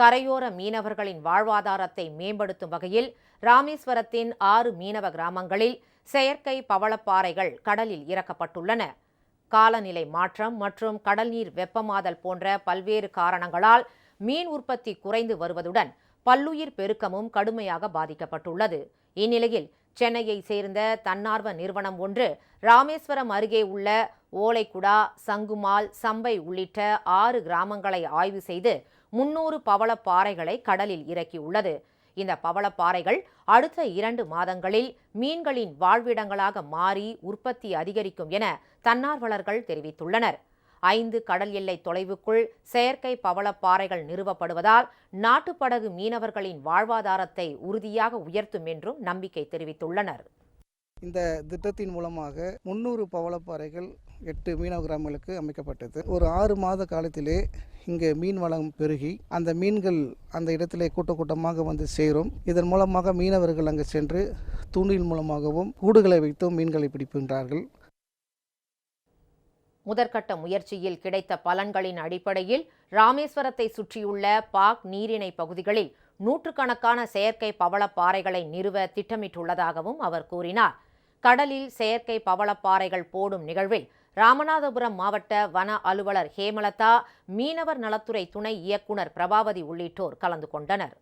கரையோர மீனவர்களின் வாழ்வாதாரத்தை மேம்படுத்தும் வகையில் ராமேஸ்வரத்தின் ஆறு மீனவ கிராமங்களில் செயற்கை பவளப்பாறைகள் கடலில் இறக்கப்பட்டுள்ளன. காலநிலை மாற்றம் மற்றும் கடல் நீர் வெப்பமாதல் போன்ற பல்வேறு காரணங்களால் மீன் உற்பத்தி குறைந்து வருவதுடன் பல்லுயிர் பெருக்கமும் கடுமையாக பாதிக்கப்பட்டுள்ளது. இந்நிலையில் சென்னையை சேர்ந்த தன்னார்வ நிறுவனம் ஒன்று ராமேஸ்வரம் அருகே உள்ள ஓலைக்குடா சங்குமால் சம்பை உள்ளிட்ட ஆறு கிராமங்களை ஆய்வு செய்து முன்னூறு பவளப்பாறைகளை கடலில் இறக்கியுள்ளது. இந்த பவளப்பாறைகள் அடுத்த இரண்டு மாதங்களில் மீன்களின் வாழ்விடங்களாக மாறி உற்பத்தி அதிகரிக்கும் என தன்னார்வலர்கள் தெரிவித்துள்ளனர். ஐந்து கடல் எல்லை தொலைவுக்குள் செயற்கை பவளப்பாறைகள் நிறுவப்படுவதால் நாட்டுப்படகு மீனவர்களின் வாழ்வாதாரத்தை உறுதியாக உயர்த்தும் என்றும் நம்பிக்கை தெரிவித்துள்ளனர். இந்த திட்டத்தின் மூலமாக முந்நூறு பவளப்பாறைகள் எட்டு மீனவ கிராமங்களுக்கு அமைக்கப்பட்டது. ஒரு ஆறு மாத காலத்திலே இங்கே மீன் வளம் பெருகி அந்த மீன்கள் அந்த இடத்திலே கூட்ட கூட்டமாக வந்து சேரும். இதன் மூலமாக மீனவர்கள் அங்கு சென்று தூண்டில் மூலமாகவும் கூடுகளை வைத்தும் மீன்களை பிடிக்கின்றார்கள் முதற்கட்ட முயற்சியில் கிடைத்த பலன்களின் அடிப்படையில் ராமேஸ்வரத்தை சுற்றியுள்ள பாக் நீரிணை பகுதிகளில் நூற்றுக்கணக்கான செயற்கை பவளப்பாறைகளை நிறுவ திட்டமிட்டுள்ளதாகவும் அவர் கூறினார். கடலில் செயற்கை பவளப்பாறைகள் போடும் நிகழ்வில் ராமநாதபுரம் மாவட்ட வன அலுவலர் ஹேமலதா மீனவர் நலத்துறை துணை இயக்குனர் பிரபாவதி உள்ளிட்டோர் கலந்து கொண்டனர்.